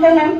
ਅੰਦਰ ਮੈਮ।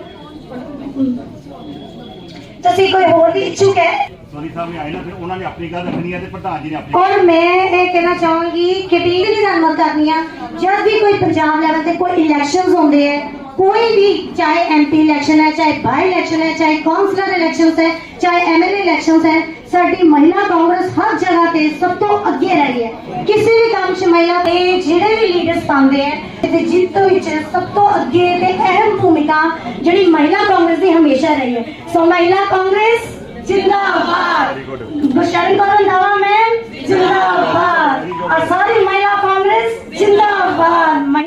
ਤੁਸੀਂ ਕੋਈ ਹੋਰ ਵੀ ਇੱਛੁਕ ਹੈ? ਸੋਨੀ ਸਾਹਿਬ ਨੇ ਆਏ ਨਾ ਫਿਰ ਉਹਨਾਂ ਨੇ ਆਪਣੀ ਗੱਲ ਰੱਖਣੀ ਹੈ ਤੇ ਪ੍ਰਧਾਨ ਜੀ ਨੇ ਆਪਣੀ ਔਰ ਮੈਂ ਇਹ ਕਹਿਣਾ ਚਾਹਾਂਗੀ ਕਿ ਟੀਮ ਦੀ ਗੱਲ ਕਰਨੀ ਆ। ਜਦ ਵੀ ਕੋਈ ਪੰਜਾਬ ਲੈਵਲ ਤੇ ਕੋਈ ਇਲੈਕਸ਼ਨਸ ਹੁੰਦੇ ਹੈ ਕੋਈ ਵੀ ਚਾਹੇ ਐਮਪੀ ਇਲੈਕਸ਼ਨ ਹੈ ਚਾਹੇ ਬਾਈ ਇਲੈਕਸ਼ਨ ਹੈ ਚਾਹੇ ਕਾਉਂਸਲਰ ਇਲੈਕਸ਼ਨਸ ਹੈ ਚਾਹੇ ਐਮਐਲਏ ਇਲੈਕਸ਼ਨਸ ਹੈ ਸਾਡੀ ਮਹਿਲਾ ਕਾਂਗਰਸ ਹਰ ਜਗ੍ਹਾ ਤੇ ਸਭ ਤੋਂ ਅੱਗੇ ਰਹੀ ਹੈ। ਕਿਸੇ ਵੀ ਕੰਮ 'ਚ ਮਹਿਲਾ ਤੇ ਜਿਹੜੇ ਵੀ ਲੀਡਰਸ ਪਾਉਂਦੇ ਹੈ ਤੇ ਜਿੱਤ ਵਿੱਚ ਸਭ ਤੋਂ ਅੱਗੇ ਤੇ ਅਹਿਮ ਭੂਮਿਕਾ ਜਿਹੜੀ ਮਹਿਲਾ ਕਾਂਗਰਸ ਦੀ ਹਮੇਸ਼ਾ ਰਹੀ ਹੈ ਸੋ ਮਹਿਲਾ ਕਾਂਗਰਸ ਜਿੰਦਾਬਾਦ ਗੁਸ਼ਰਨ ਕਰਨ ਦਾਵਾ ਮੈਮ ਜਿੰਦਾਬਾਦ और सारी महिला कांग्रेस जिंदाबाद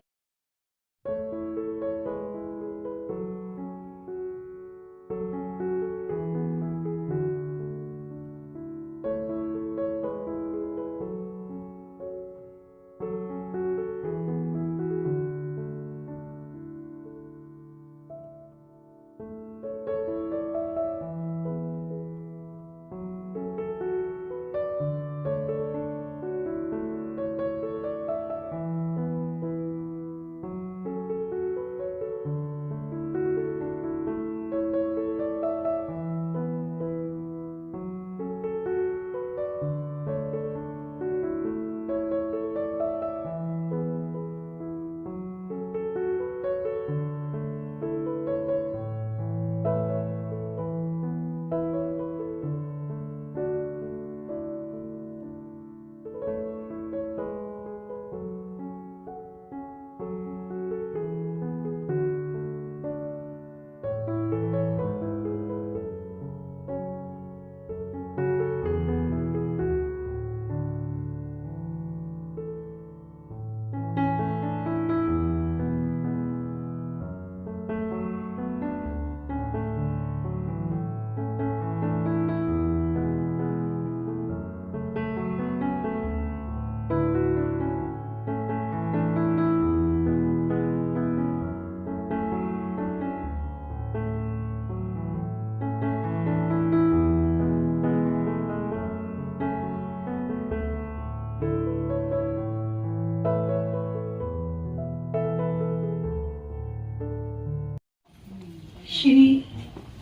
ਸ਼੍ਰੀ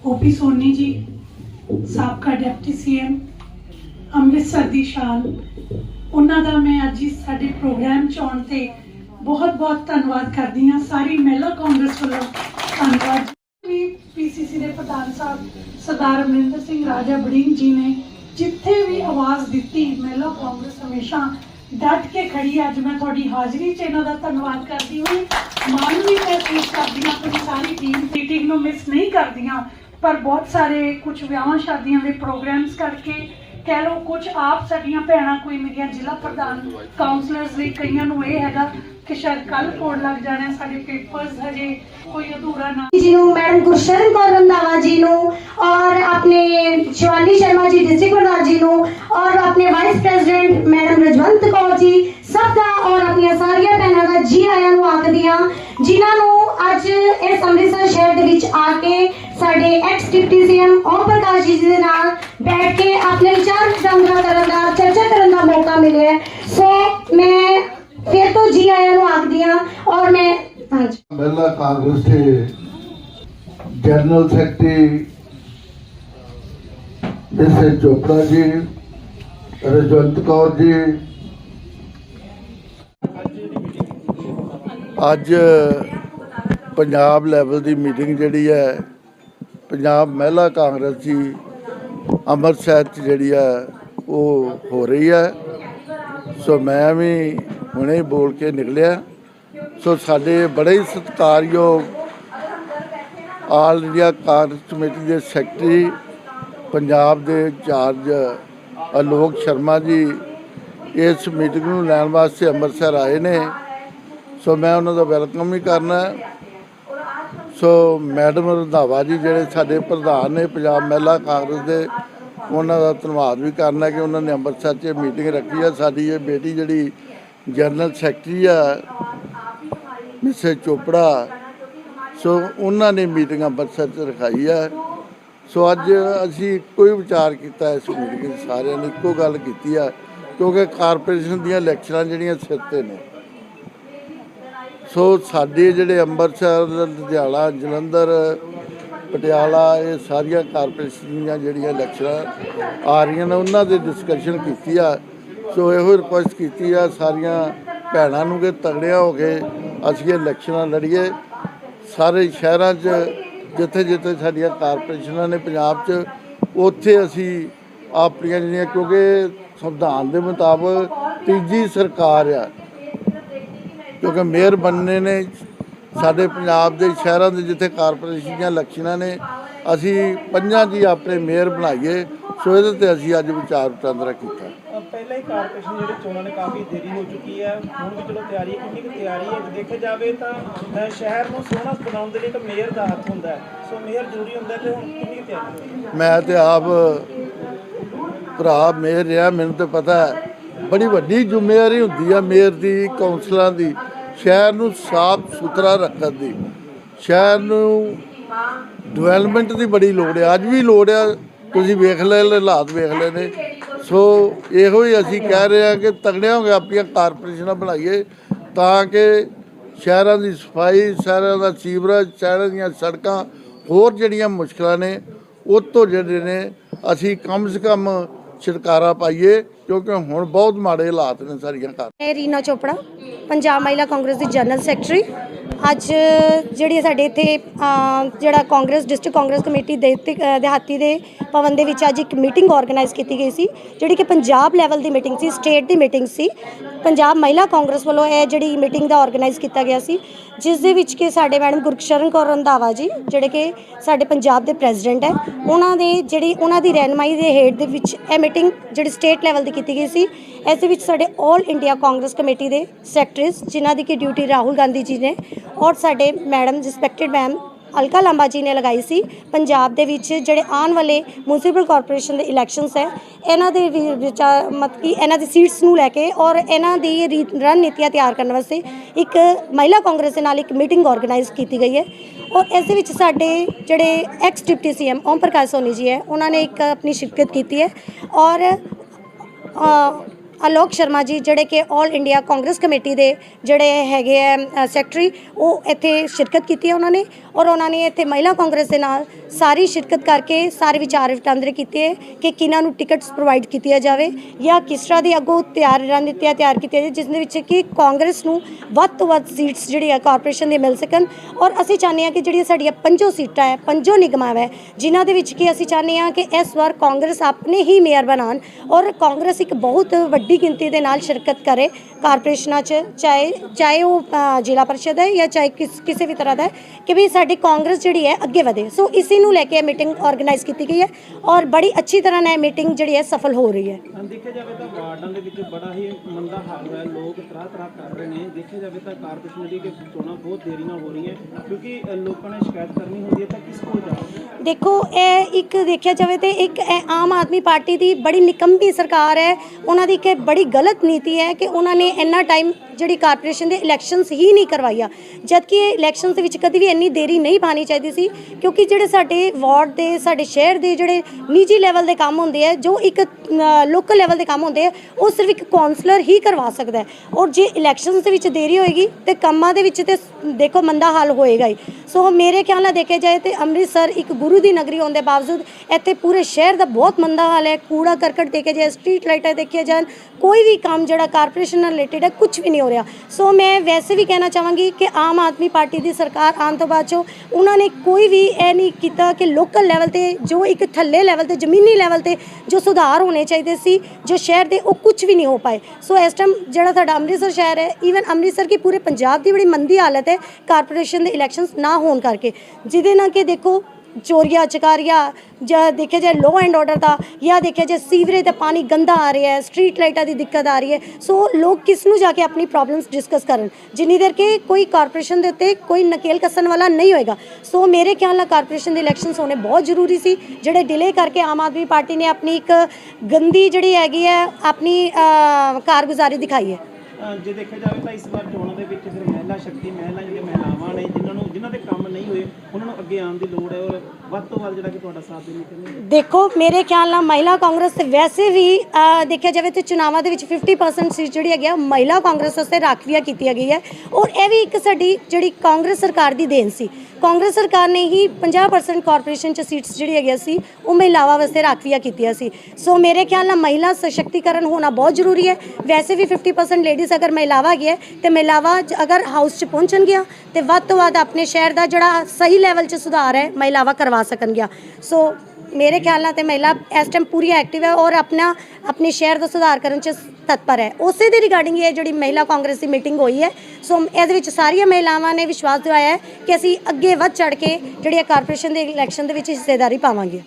ਓਪੀ ਸੋਨੀ ਜੀ, ਸਾਬਕਾ ਡਿਪਟੀ ਸੀਐਮ, ਅੰਮ੍ਰਿਤਸਰ ਦੀ ਸ਼ਾਨ। ਉਹਨਾਂ ਦਾ ਮੈਂ ਅੱਜ ਇਸ ਸਾਡੇ ਪ੍ਰੋਗਰਾਮ ਚ ਆਉਣ ਤੇ ਬਹੁਤ ਬਹੁਤ ਧੰਨਵਾਦ ਕਰਦੀ ਹਾਂ। ਸਾਰੀ ਮਹਿਲਾ ਕਾਂਗਰਸ ਵੱਲੋਂ ਧੰਨਵਾਦ। ਵੀ ਪੀਸੀਸੀ ਦੇ ਪ੍ਰਧਾਨ ਸਾਹਿਬ ਸਰਦਾਰ ਅਮਰਿੰਦਰ ਸਿੰਘ ਰਾਜਾ ਬੜਿੰਗ ਜੀ ਨੇ ਜਿੱਥੇ ਵੀ ਆਵਾਜ਼ ਦਿੱਤੀ, ਮਹਿਲਾ ਕਾਂਗਰਸ ਹਮੇਸ਼ਾ ਡਟ ਕੇ ਖੜੀ ਅੱਜ ਮੈਂ ਤੁਹਾਡੀ ਹਾਜ਼ਰੀ 'ਚ ਇਹਨਾਂ ਦਾ ਧੰਨਵਾਦ ਕਰਦੀ ਹਾਂ। ਮਾਣ ਵੀ ਮਹਿਸੂਸ ਕਰਦੀ ਹਾਂ, ਆਪਣੀ ਸਾਰੀ ਟੀਮ ਮੀਟਿੰਗ ਨੂੰ ਮਿਸ ਨਹੀਂ ਕਰਦੀਆਂ। ਪਰ ਬਹੁਤ ਸਾਰੇ ਕੁਝ ਵਿਆਹਾਂ ਸ਼ਾਦੀਆਂ ਦੇ ਪ੍ਰੋਗਰਾਮਸ ਕਰਕੇ ਕਹਿ ਲਓ ਕੁਝ ਆਪ ਸਾਡੀਆਂ ਭੈਣਾਂ ਕੋਈ ਮੇਰੀਆਂ ਜ਼ਿਲ੍ਹਾ ਪ੍ਰਧਾਨ ਕਾਉਂਸਲਰਸ ਵੀ ਕਈਆਂ ਨੂੰ ਇਹ ਹੈਗਾ ਕਿ ਸ਼ਾਇਦ ਕੱਲ ਕੋਡ ਲੱਗ ਜਾਣਾ ਸਾਡੇ ਪੇਪਰਸ ਹਜੇ ਕੋਈ ਅਧੂਰਾ ਨਾ। ਜੀ ਨੂੰ ਮੈਡਮ ਗੁਰਸ਼ਰਨ ਕੌਰ ਰੰਧਾਵਾ ਜੀ ਨੂੰ ਔਰ ਆਪਣੇ ਸ਼ਿਵਾਨੀ ਸ਼ਰਮਾ ਜੀ, ਡਿਸਟ੍ਰਿਕਟ ਪ੍ਰਧਾਨ ਜੀ ਨੂੰ ਔਰ ਆਪਣੇ vice president madam Rajwant Kaur ji, ਸਭ ਦਾ ਔਰ ਆਪਣੀਆਂ ਸਾਰੀਆਂ ਭੈਣਾਂ ਦਾ ਜੀ ਆਇਆਂ ਨੂੰ ਆਖਦੀਆਂ ਜਿਨ੍ਹਾਂ ਨੂੰ ਅੱਜ ਇਸ ਅੰਮ੍ਰਿਤਸਰ ਸ਼ਹਿਰ ਦੇ ਵਿੱਚ ਆ ਕੇ ਸਾਡੇ ex deputy CM Om Prakash ji ਦੇ ਨਾਲ ਬੈਠ ਕੇ ਆਪਣੇ ਵਿਚਾਰ ਵਟਾਂਦਰਾ ਕਰਨ ਦਾ, ਚਰਚਾ ਕਰਨ ਦਾ ਮੌਕਾ ਮਿਲਿਆ ਸੋ ਮੈਂ ਫਿਰ ਤੋਂ ਜੀ ਆਇਆਂ ਨੂੰ ਆਖਦੀਆਂ ਔਰ ਮੈਂ, ਹਾਂਜੀ। ਮਹਿਲਾ ਕਾਂਗਰਸ ਦੇ ਜਨਰਲ ਸੈਕਟਰੀ ਜਿਸੇ ਚੋਪੜਾ ਜੀ, ਰਜਵੰਤ ਕੌਰ ਜੀ। ਅੱਜ ਪੰਜਾਬ ਲੈਵਲ ਦੀ ਮੀਟਿੰਗ ਜਿਹੜੀ ਹੈ ਪੰਜਾਬ ਮਹਿਲਾ ਕਾਂਗਰਸ ਦੀ ਅੰਮ੍ਰਿਤਸਰ 'ਚ ਜਿਹੜੀ ਹੈ ਉਹ ਹੋ ਰਹੀ ਹੈ ਸੋ ਮੈਂ ਵੀ ਹੁਣੇ ਬੋਲ ਕੇ ਨਿਕਲਿਆ। ਸੋ ਸਾਡੇ ਬੜੇ ਹੀ ਸਤਿਕਾਰਯੋਗ ਆਲ ਇੰਡੀਆ ਕਾਂਗਰਸ ਕਮੇਟੀ ਦੇ ਸੈਕਟਰੀ, ਪੰਜਾਬ ਦੇ ਇੰਚਾਰਜ ਅਲੋਕ ਸ਼ਰਮਾ ਜੀ, ਇਸ ਮੀਟਿੰਗ ਨੂੰ ਲੈਣ ਵਾਸਤੇ ਅੰਮ੍ਰਿਤਸਰ ਆਏ ਨੇ। ਸੋ ਮੈਂ ਉਹਨਾਂ ਦਾ ਵੈਲਕਮ ਵੀ ਕਰਨਾ। ਸੋ ਮੈਡਮ ਰੰਧਾਵਾ ਜੀ ਜਿਹੜੇ ਸਾਡੇ ਪ੍ਰਧਾਨ ਨੇ ਪੰਜਾਬ ਮਹਿਲਾ ਕਾਂਗਰਸ ਦੇ, ਉਹਨਾਂ ਦਾ ਧੰਨਵਾਦ ਵੀ ਕਰਨਾ ਕਿ ਉਹਨਾਂ ਨੇ ਅੰਮ੍ਰਿਤਸਰ 'ਚ ਮੀਟਿੰਗ ਰੱਖੀ ਆ। ਸਾਡੀ ਇਹ ਬੇਟੀ ਜਿਹੜੀ ਜਨਰਲ ਸੈਕਟਰੀ ਆ ਮਿਸੇ ਚੋਪੜਾ, ਸੋ ਉਹਨਾਂ ਨੇ ਮੀਟਿੰਗ ਅੰਮ੍ਰਿਤਸਰ 'ਚ ਰਖਾਈ ਹੈ ਸੋ ਅੱਜ ਅਸੀਂ ਇੱਕੋ ਹੀ ਵਿਚਾਰ ਕੀਤਾ ਇਸ ਮੀਟਿੰਗ 'ਚ, ਸਾਰਿਆਂ ਨੇ ਇੱਕੋ ਗੱਲ ਕੀਤੀ ਆ, ਕਿਉਂਕਿ ਕਾਰਪੋਰੇਸ਼ਨ ਦੀਆਂ ਇਲੈਕਸ਼ਨਾਂ ਜਿਹੜੀਆਂ ਸਿਰ ਤੇ ਨੇ ਸੋ ਸਾਡੇ ਜਿਹੜੇ ਅੰਮ੍ਰਿਤਸਰ, ਲੁਧਿਆਣਾ, ਜਲੰਧਰ, ਪਟਿਆਲਾ, ਇਹ ਸਾਰੀਆਂ ਕਾਰਪੋਰੇਸ਼ਨ ਦੀਆਂ ਜਿਹੜੀਆਂ ਇਲੈਕਸ਼ਨਾਂ ਆ ਰਹੀਆਂ ਨੇ, ਉਹਨਾਂ ਦੇ ਡਿਸਕਸ਼ਨ ਕੀਤੀ ਆ। ਸੋ ਇਹੋ ਰਿਕੁਐਸਟ ਕੀਤੀ ਆ, ਸਾਰੀਆਂ ਭੈਣਾਂ ਨੂੰ ਕਿ ਤਗੜਿਆਂ ਹੋ ਕੇ ਅਸੀਂ ਇਲੈਕਸ਼ਨਾਂ ਲੜੀਏ। ਸਾਰੇ ਸ਼ਹਿਰਾਂ 'ਚ ਜਿੱਥੇ ਜਿੱਥੇ ਸਾਡੀਆਂ ਕਾਰਪੋਰੇਸ਼ਨਾਂ ਨੇ ਪੰਜਾਬ 'ਚ, ਉੱਥੇ ਅਸੀਂ ਆਪਣੀਆਂ ਜਿਹੜੀਆਂ ਕਿਉਂਕਿ ਸੰਵਿਧਾਨ ਦੇ ਮੁਤਾਬਕ ਤੀਜੀ ਸਰਕਾਰ ਆ। ਕਿਉਂਕਿ ਮੇਅਰ ਬਣਨੇ ਨੇ ਸਾਡੇ ਪੰਜਾਬ ਦੇ ਸ਼ਹਿਰਾਂ ਦੇ ਜਿੱਥੇ ਕਾਰਪੋਰੇਸ਼ਨ ਦੀਆਂ ਇਲੈਕਸ਼ਨਾਂ ਨੇ ਅਸੀਂ ਪੰਜਾਂ ਦੀ ਆਪਣੇ ਮੇਅਰ ਬਣਾਈਏ। ਸੋ ਇਹਦੇ ਤੇ ਅਸੀਂ ਅੱਜ ਵਿਚਾਰ ਵਟਾਂਦਰਾ ਕੀਤਾ। ਪਹਿਲਾਂ ਹੀ ਕਾਰਪੋਰੇਸ਼ਨ ਜਿਹੜੇ ਚੋਣਾਂ ਨੇ ਕਾਫੀ ਦੇਰੀ ਹੋ ਚੁੱਕੀ ਹੈ। ਹੁਣ ਵੀ ਚਲੋ ਤਿਆਰੀ ਕਿੰਨੀ ਕੁ ਤਿਆਰੀ ਹੈ? ਜੇ ਦੇਖਿਆ ਜਾਵੇ ਤਾਂ ਸ਼ਹਿਰ ਨੂੰ ਸੋਹਣਾ ਬਣਾਉਣ ਦੇ ਲਈ ਇੱਕ ਮੇਅਰ ਦਾ ਹੱਥ ਹੁੰਦਾ ਸੋ ਮੇਅਰ ਜ਼ਰੂਰੀ ਹੁੰਦਾ ਤੇ ਹੁਣ ਕਿੰਨੀ ਤਿਆਰੀ ਮੈਂ ਤੇ ਆਪ ਭਰਾ ਮੇਅਰ ਰਿਹਾ ਮੈਨੂੰ ਤੇ ਪਤਾ ਹੈ ਬੜੀ ਵੱਡੀ ਜ਼ਿੰਮੇਵਾਰੀ ਹੁੰਦੀ ਆ ਮੇਅਰ ਦੀ ਕਾਉਂਸਲਰਾਂ ਦੀ। ਸ਼ਹਿਰ ਨੂੰ ਸਾਫ਼ ਸੁਥਰਾ ਰੱਖਣ ਦੀ, ਸ਼ਹਿਰ ਨੂੰ ਡਿਵੈਲਪਮੈਂਟ ਦੀ ਬੜੀ ਲੋੜ ਹੈ। ਅੱਜ ਵੀ ਲੋੜ ਹੈ, ਤੁਸੀਂ ਵੇਖ ਲੈ ਹਾਲਾਤ ਵੇਖ ਲਏ ਨੇ। ਸੋ ਇਹੋ ਹੀ ਅਸੀਂ ਕਹਿ ਰਹੇ ਹਾਂ ਕਿ ਤਗੜਿਆਂ ਹੋ ਕੇ ਆਪਣੀਆਂ ਕਾਰਪੋਰੇਸ਼ਨਾਂ ਬਣਾਈਏ ਤਾਂ ਕਿ ਸ਼ਹਿਰਾਂ ਦੀ ਸਫ਼ਾਈ, ਸ਼ਹਿਰਾਂ ਦਾ ਸੀਵਰੇਜ, ਸ਼ਹਿਰਾਂ ਦੀਆਂ ਸੜਕਾਂ, ਹੋਰ ਜਿਹੜੀਆਂ ਮੁਸ਼ਕਲਾਂ ਨੇ, ਉਹ ਤੋਂ ਜਿਹੜੇ ਨੇ, ਅਸੀਂ ਕਮ ਸੇ ਕਮ ਛੁਟਕਾਰਾ ਪਾਈਏ। ਕਿਉਂਕਿ ਹੁਣ ਬਹੁਤ ਮਾੜੇ ਹਾਲਾਤ ਨੇ ਸਾਰੀਆਂ ਕਾਰ ਮੈਂ ਰੀਨਾ ਚੋਪੜਾ, ਪੰਜਾਬ ਮਹਿਲਾ ਕਾਂਗਰਸ ਦੀ ਜਨਰਲ ਸੈਕਟਰੀ। ਅੱਜ ਜਿਹੜੀ ਸਾਡੇ ਇੱਥੇ ਜਿਹੜਾ ਕਾਂਗਰਸ, ਡਿਸਟ੍ਰਿਕਟ ਕਾਂਗਰਸ ਕਮੇਟੀ ਦੇ ਦਿਹਾਤੀ ਦੇ ਭਵਨ ਦੇ ਵਿੱਚ ਅੱਜ ਇੱਕ ਮੀਟਿੰਗ ਆਰਗੇਨਾਈਜ਼ ਕੀਤੀ ਗਈ ਸੀ, ਜਿਹੜੀ ਕਿ ਪੰਜਾਬ ਲੈਵਲ ਦੀ ਮੀਟਿੰਗ ਸੀ, ਸਟੇਟ ਦੀ ਮੀਟਿੰਗ ਸੀ। ਪੰਜਾਬ ਮਹਿਲਾ ਕਾਂਗਰਸ ਵੱਲੋਂ ਇਹ ਜਿਹੜੀ ਮੀਟਿੰਗ ਦਾ ਆਰਗੇਨਾਈਜ਼ ਕੀਤਾ ਗਿਆ ਸੀ, ਜਿਸ ਦੇ ਵਿੱਚ ਕਿ ਸਾਡੇ ਮੈਡਮ ਗੁਰਕਸ਼ਰਨ ਕੌਰ ਰੰਧਾਵਾ ਜੀ, ਜਿਹੜੇ ਕਿ ਸਾਡੇ ਪੰਜਾਬ ਦੇ ਪ੍ਰੈਜ਼ੀਡੈਂਟ ਹੈ, ਉਹਨਾਂ ਦੇ ਜਿਹੜੀ, ਉਹਨਾਂ ਦੀ ਰਹਿਨਮਾਈ ਦੇ ਹੇਠ ਦੇ ਵਿੱਚ ਇਹ ਮੀਟਿੰਗ ਜਿਹੜੀ ਸਟੇਟ ਲੈਵਲ ਦੀ ਕੀਤੀ ਗਈ ਸੀ। ਇਸ ਦੇ ਵਿੱਚ ਸਾਡੇ 올 ਇੰਡੀਆ ਕਾਂਗਰਸ ਕਮੇਟੀ ਦੇ ਸੈਕਟਰੀਜ਼ ਜਿਨ੍ਹਾਂ ਦੀ ਕਿ ਡਿਊਟੀ ਰਾਹੁਲ ਗਾਂਧੀ ਜੀ ਨੇ ਔਰ ਸਾਡੇ madam respected ma'am Alka Lamba ji ਨੇ ਲਗਾਈ ਸੀ। ਪੰਜਾਬ ਦੇ ਵਿੱਚ ਜਿਹੜੇ ਆਉਣ ਵਾਲੇ ਮਿਊਨਿਸਪਲ ਕਾਰਪੋਰੇਸ਼ਨ ਦੇ ਇਲੈਕਸ਼ਨਸ ਹੈ, ਇਹਨਾਂ ਦੇ ਵੀ ਵਿਚਾਰ ਮਤਲਬ ਕਿ ਇਹਨਾਂ ਦੀ ਸੀਟਸ ਨੂੰ ਲੈ ਕੇ ਔਰ ਇਹਨਾਂ ਦੀ ਰੀ- ਰਣਨੀਤੀਆਂ ਤਿਆਰ ਕਰਨ ਵਾਸਤੇ ਇੱਕ ਮਹਿਲਾ ਕਾਂਗਰਸ ਦੇ ਨਾਲ ਇੱਕ ਮੀਟਿੰਗ ਆਰਗੇਨਾਈਜ਼ ਕੀਤੀ ਗਈ ਹੈ। ਔਰ ਇਸ ਦੇ ਵਿੱਚ ਸਾਡੇ ਜਿਹੜੇ ex deputy CM Om Prakash Soni ji ਹੈ, ਉਹਨਾਂ ਨੇ ਇੱਕ ਆਪਣੀ ਸ਼ਿਰਕਤ ਕੀਤੀ ਹੈ। ਔਰ Oh. ਅਲੋਕ ਸ਼ਰਮਾ ਜੀ, ਜਿਹੜੇ ਕਿ 올 ਇੰਡੀਆ ਕਾਂਗਰਸ ਕਮੇਟੀ ਦੇ ਜਿਹੜੇ ਹੈਗੇ ਆ ਸੈਕਟਰੀ ਉਹ ਇੱਥੇ ਸ਼ਿਰਕਤ ਕੀਤੀ ਹੈ ਉਹਨਾਂ ਨੇ ਔਰ ਉਹਨਾਂ ਨੇ ਇੱਥੇ ਮਹਿਲਾ ਕਾਂਗਰਸ ਦੇ ਨਾਲ ਸਾਰੀ ਸ਼ਿਰਕਤ ਕਰਕੇ ਸਾਰੇ ਵਿਚਾਰ ਵਟਾਂਦਰੇ ਕੀਤੇ ਕਿ ਕਿਹਨਾਂ ਨੂੰ ਟਿਕਟਸ ਪ੍ਰੋਵਾਈਡ ਕੀਤੀਆਂ ਜਾਵੇ ਜਾਂ ਕਿਸ ਤਰ੍ਹਾਂ ਦੀ ਅੱਗੋਂ ਤਿਆਰ ਰਣਨੀਤੀਆਂ ਤਿਆਰ ਕੀਤੀਆਂ ਜਾਵੇ ਜਿਸ ਦੇ ਵਿੱਚ ਕਿ ਕਾਂਗਰਸ ਨੂੰ ਵੱਧ ਤੋਂ ਵੱਧ ਸੀਟਸ ਜਿਹੜੀਆਂ ਕਾਰਪੋਰੇਸ਼ਨ ਦੇ ਮਿਲ ਸਕਣ ਔਰ ਅਸੀਂ ਚਾਹੁੰਦੇ ਹਾਂ ਕਿ ਜਿਹੜੀਆਂ ਸਾਡੀਆਂ ਪੰਜੋ ਸੀਟਾਂ ਹੈ ਪੰਜੋ ਨਿਗਮਾਂ ਹੈ ਜਿਨ੍ਹਾਂ ਦੇ ਵਿੱਚ ਕਿ ਅਸੀਂ ਚਾਹੁੰਦੇ ਹਾਂ ਕਿ ਇਸ ਵਾਰ ਕਾਂਗਰਸ ਆਪਣੇ ਹੀ ਮੇਅਰ ਬਣਾਉਣ ਔਰ ਕਾਂਗਰਸ ਇੱਕ ਬਹੁਤ ਵੱਡੀ ਗਿਣਤੀ ਦੇ ਨਾਲ ਸ਼ਿਰਕਤ ਕਰੇ। ਕਾਰਪੋਰੇਸ਼ਨਾਂ 'ਚ ਚਾਹੇ ਚਾਹੇ ਉਹ ਜ਼ਿਲ੍ਹਾ ਪਰਿਸ਼ਦ ਹੈ ਜਾਂ ਚਾਹੇ ਕਿਸ ਵੀ ਤਰ੍ਹਾਂ ਦਾ ਹੈ ਕਿ ਵੀ ਸਾਡੀ ਕਾਂਗਰਸ ਜਿਹੜੀ ਹੈ ਅੱਗੇ ਵਧੇ। ਸੋ ਇਸੇ ਨੂੰ ਲੈ ਕੇ ਇਹ ਮੀਟਿੰਗ ਆਰਗੇਨਾਈਜ਼ ਕੀਤੀ ਗਈ ਹੈ ਔਰ ਬੜੀ ਅੱਛੀ ਤਰ੍ਹਾਂ ਨਾਲ ਇਹ ਮੀਟਿੰਗ ਜਿਹੜੀ ਹੈ ਸਫਲ ਹੋ ਰਹੀ ਹੈ। ਦੇਖਿਆ ਜਾਵੇ ਤਾਂ ਵਾਰਡਾਂ ਦੇ ਵਿੱਚ ਬੜਾ ਹੀ ਮੰਦਾ ਹਾਲ ਹੈ ਲੋਕ ਤਰ੍ਹਾਂ ਤਰ੍ਹਾਂ ਕਰ ਰਹੇ ਨੇ। ਦੇਖਿਆ ਜਾਵੇ ਤਾਂ ਕਾਰਪੋਰੇਸ਼ਨ ਦੀ ਕਿ ਚੋਣਾਂ ਬਹੁਤ ਦੇਰੀ ਨਾਲ ਹੋ ਰਹੀਆਂ ਕਿਉਂਕਿ ਲੋਕਾਂ ਨੇ ਸ਼ਿਕਾਇਤ ਕਰਨੀ ਹੁੰਦੀ ਹੈ ਤਾਂ ਕਿਸ ਕੋਲ ਜਾਓ ਦੇਖੋ ਇਹ ਇੱਕ ਦੇਖਿਆ ਜਾਵੇ ਤੇ ਇੱਕ ਆਮ ਆਦਮੀ ਪਾਰਟੀ ਦੀ ਬੜੀ ਨਿਕੰਮੀ ਸਰਕਾਰ ਹੈ। ਉਹਨਾਂ ਦੀ ਇਹ ਬੜੀ ਗਲਤ ਨੀਤੀ ਹੈ ਕਿ ਉਹਨਾਂ ਨੇ ਇੰਨਾ ਟਾਈਮ ਜਿਹੜੀ ਕਾਰਪੋਰੇਸ਼ਨ ਦੇ ਇਲੈਕਸ਼ਨਸ ਹੀ ਨਹੀਂ ਕਰਵਾਈਆਂ। ਜਦਕਿ ਇਹ ਇਲੈਕਸ਼ਨਸ ਦੇ ਵਿੱਚ ਕਦੀ ਵੀ ਇੰਨੀ ਦੇਰੀ ਨਹੀਂ ਪਾਣੀ ਚਾਹੀਦੀ ਸੀ, ਕਿਉਂਕਿ ਜਿਹੜੇ ਸਾਡੇ ਵਾਰਡ ਦੇ, ਸਾਡੇ ਸ਼ਹਿਰ ਦੇ ਜਿਹੜੇ ਨਿੱਜੀ ਲੈਵਲ ਦੇ ਕੰਮ ਹੁੰਦੇ ਆ, ਜੋ ਇੱਕ ਲੋਕਲ ਲੈਵਲ ਦੇ ਕੰਮ ਹੁੰਦੇ ਆ, ਉਹ ਸਿਰਫ ਇੱਕ ਕਾਉਂਸਲਰ ਹੀ ਕਰਵਾ ਸਕਦਾ ਔਰ ਜੇ ਇਲੈਕਸ਼ਨਸ ਦੇ ਵਿੱਚ ਦੇਰੀ ਹੋਏਗੀ, ਤੇ ਕੰਮਾਂ ਦੇ ਵਿੱਚ ਤੇ ਦੇਖੋ ਮੰਦਾ ਹਾਲ ਹੋਏਗਾ ਹੀ। ਸੋ ਮੇਰੇ ਖਿਆਲ ਨਾਲ ਦੇਖਿਆ ਜਾਏ ਤੇ ਅੰਮ੍ਰਿਤਸਰ ਇੱਕ ਗੁਰੂ ਦੀ ਨਗਰੀ ਹੋਣ ਦੇ ਬਾਵਜੂਦ ਇੱਥੇ ਪੂਰੇ ਸ਼ਹਿਰ ਦਾ ਬਹੁਤ ਮੰਦਾ ਹਾਲ ਹੈ। ਕੂੜਾ ਕਰਕਟ ਦੇਖਿਆ ਜਾਏ ਸਟਰੀਟ ਲਾਈਟਾਂ ਦੇਖਿਆ ਜਾਣ, ਕੋਈ ਵੀ ਕੰਮ ਜਿਹੜਾ ਕਾਰਪੋਰੇਸ਼ਨ ਨਾਲ ਰਿਲੇਟਡ ਹੈ ਕੁਝ ਵੀ ਨਹੀਂ ਹੋ ਰਿਹਾ। ਸੋ ਮੈਂ ਵੈਸੇ ਵੀ ਕਹਿਣਾ ਚਾਹਾਂਗੀ ਕਿ ਆਮ ਆਦਮੀ ਪਾਰਟੀ ਦੀ ਸਰਕਾਰ ਆਉਣ ਤੋਂ ਬਾਅਦ ਚੋਂ ਉਹਨਾਂ ਨੇ ਕੋਈ ਵੀ ਇਹ ਨਹੀਂ ਕੀਤਾ ਕਿ ਲੋਕਲ ਲੈਵਲ ਤੇ ਜੋ ਇੱਕ ਥੱਲੇ ਲੈਵਲ ਤੇ, ਜ਼ਮੀਨੀ ਲੈਵਲ ਤੇ ਜੋ ਸੁਧਾਰ ਹੋਣੇ ਚਾਹੀਦੇ ਸੀ, ਜੋ ਸ਼ਹਿਰ ਦੇ, ਉਹ ਕੁਝ ਵੀ ਨਹੀਂ ਹੋ ਪਾਏ। ਸੋ ਇਸ ਟਾਈਮ ਜਿਹੜਾ ਸਾਡਾ ਅੰਮ੍ਰਿਤਸਰ ਸ਼ਹਿਰ ਹੈ ਈਵਨ ਅੰਮ੍ਰਿਤਸਰ ਕੀ ਪੂਰੇ ਪੰਜਾਬ ਦੀ ਬੜੀ ਮੰਦੀ ਹਾਲਤ ਹੈ ਕਾਰਪੋਰੇਸ਼ਨ ਦੇ ਇਲੈਕਸ਼ਨਸ ਨਾ ਹੋਣ ਕਰਕੇ। ਜਿਹਦੇ ਨਾਲ ਕਿ ਦੇਖੋ, ਚੋਰੀਆਂ, ਚਕਾਰੀਆਂ, ਜਾਂ ਦੇਖਿਆ ਜਾਏ ਲੋ ਐਂਡ ਆਰਡਰ ਦਾ, ਜਾਂ ਦੇਖਿਆ ਜਾਏ ਸੀਵਰੇਜ ਦਾ ਪਾਣੀ ਗੰਦਾ ਆ ਰਿਹਾ ਹੈ ਸਟਰੀਟ ਲਾਈਟਾਂ ਦੀ ਦਿੱਕਤ ਆ ਰਹੀ ਹੈ। ਸੋ ਲੋਕ ਕਿਸ ਨੂੰ ਜਾ ਕੇ ਆਪਣੀ ਪ੍ਰੋਬਲਮਸ ਡਿਸਕਸ ਕਰਨ? ਜਿੰਨੀ ਦੇਰ ਕਿ ਕੋਈ ਕਾਰਪੋਰੇਸ਼ਨ ਦੇ ਉੱਤੇ ਕੋਈ ਨਕੇਲ ਕੱਸਣ ਵਾਲਾ ਨਹੀਂ ਹੋਏਗਾ। ਸੋ ਮੇਰੇ ਖਿਆਲ ਨਾਲ ਕਾਰਪੋਰੇਸ਼ਨ ਦੇ ਇਲੈਕਸ਼ਨਸ ਹੋਣੇ ਬਹੁਤ ਜ਼ਰੂਰੀ ਸੀ, ਜਿਹੜੇ ਡਿਲੇ ਕਰਕੇ ਆਮ ਆਦਮੀ ਪਾਰਟੀ ਨੇ ਆਪਣੀ ਇੱਕ ਗੰਦੀ ਜਿਹੜੀ ਹੈਗੀ ਹੈ, ਆਪਣੀ ਕਾਰਗੁਜ਼ਾਰੀ ਦਿਖਾਈ ਹੈ। ਜੇ ਦੇਖਿਆ ਜਾਵੇ ਤਾਂ ਇਸ ਵਾਰ ਚੋਣਾਂ ਦੇ ਵਿੱਚ ਫਿਰ ਸ਼ਕਤੀ ਮਹਿਲਾ ਜਿਹੜੀਆਂ ਮਹਿਲਾਵਾਂ ਨੇ, ਜਿਨ੍ਹਾਂ ਨੂੰ ਜਿਨ੍ਹਾਂ ਦੇ ਕੰਮ ਨਹੀਂ ਹੋਏ, ਉਹਨਾਂ ਨੂੰ ਅੱਗੇ ਆਉਣ ਦੀ ਲੋੜ ਹੈ ਔਰ ਵੱਧ ਤੋਂ ਵੱਧ ਜਿਹੜਾ ਕਿ ਤੁਹਾਡਾ ਸਾਥ ਦੇਣ ਚਾਹੁੰਦੇ ਦੇਖੋ, ਮੇਰੇ ਖਿਆਲ ਨਾਲ ਮਹਿਲਾ ਕਾਂਗਰਸ ਵੈਸੇ ਵੀ ਦੇਖਿਆ ਜਾਵੇ ਤੇ ਚੁਣਾਵਾਂ ਦੇ ਵਿੱਚ 50% ਸੀਟ ਜਿਹੜੀ ਹੈਗੀ ਆ, ਮਹਿਲਾ ਕਾਂਗਰਸ ਵਾਸਤੇ ਰਾਖਵੀਆਂ ਕੀਤੀ ਗਈ ਹੈ ਔਰ ਇਹ ਵੀ ਇੱਕ ਸਾਡੀ ਜਿਹੜੀ ਕਾਂਗਰਸ ਸਰਕਾਰ ਦੀ ਦੇਣ ਸੀ। ਕਾਂਗਰਸ ਸਰਕਾਰ ਨੇ ਹੀ 50% ਕਾਰਪੋਰੇਸ਼ਨ ਚ ਸੀਟਸ ਜਿਹੜੀ ਹੈਗੀਆਂ ਸੀ, ਉਹ ਮਹਿਲਾਵਾਂ ਵਾਸਤੇ ਰਾਖਵੀਆਂ ਕੀਤੀਆਂ ਸੀ। ਸੋ ਮੇਰੇ ਖਿਆਲ ਨਾਲ ਮਹਿਲਾ ਸਸ਼ਕਤੀਕਰਨ ਹੋਣਾ ਬਹੁਤ ਜ਼ਰੂਰੀ ਹੈ। ਵੈਸੇ ਵੀ 50% ਲੇਡੀਜ਼ ਅਗਰ ਮਹਿਲਾਵਾਂ ਹੈਗੀਆਂ, ਤੇ ਮਹਿਲਾਵਾਂ ਅਗਰ ਹਾਊਸ 'ਚ ਪਹੁੰਚਣਗੀਆਂ ਤੇ ਵੱਧ ਤੋਂ ਵੱਧ ਆਪਣੇ ਸ਼ਹਿਰ ਦਾ ਜਿਹੜਾ ਸਹੀ ਲੈਵਲ 'ਚ ਸੁਧਾਰ ਹੈ, ਮਹਿਲਾਵਾਂ ਕਰਵਾ ਸਕਣਗੀਆਂ। ਸੋ ਮੇਰੇ ਖਿਆਲ ਨਾਲ ਤੇ ਮਹਿਲਾ ਇਸ ਟਾਈਮ ਪੂਰੀ ਐਕਟਿਵ ਹੈ ਔਰ ਆਪਣਾ, ਆਪਣੇ ਸ਼ਹਿਰ ਦਾ ਸੁਧਾਰ ਕਰਨ 'ਚ ਤਤਪਰ ਹੈ। ਉਸੇ ਦੇ ਰਿਗਾਰਡਿੰਗ ਇਹ ਜਿਹੜੀ ਮਹਿਲਾ ਕਾਂਗਰਸ ਦੀ ਮੀਟਿੰਗ ਹੋਈ ਹੈ ਸੋ ਇਹਦੇ ਵਿੱਚ ਸਾਰੀਆਂ ਮਹਿਲਾਵਾਂ ਨੇ ਵਿਸ਼ਵਾਸ ਦਿਵਾਇਆ ਹੈ ਕਿ ਅਸੀਂ ਅੱਗੇ ਵੱਧ ਚੜ ਕੇ ਜਿਹੜੀ ਕਾਰਪੋਰੇਸ਼ਨ ਦੇ ਇਲੈਕਸ਼ਨ ਦੇ ਵਿੱਚ ਹਿੱਸੇਦਾਰੀ ਪਾਵਾਂਗੇ।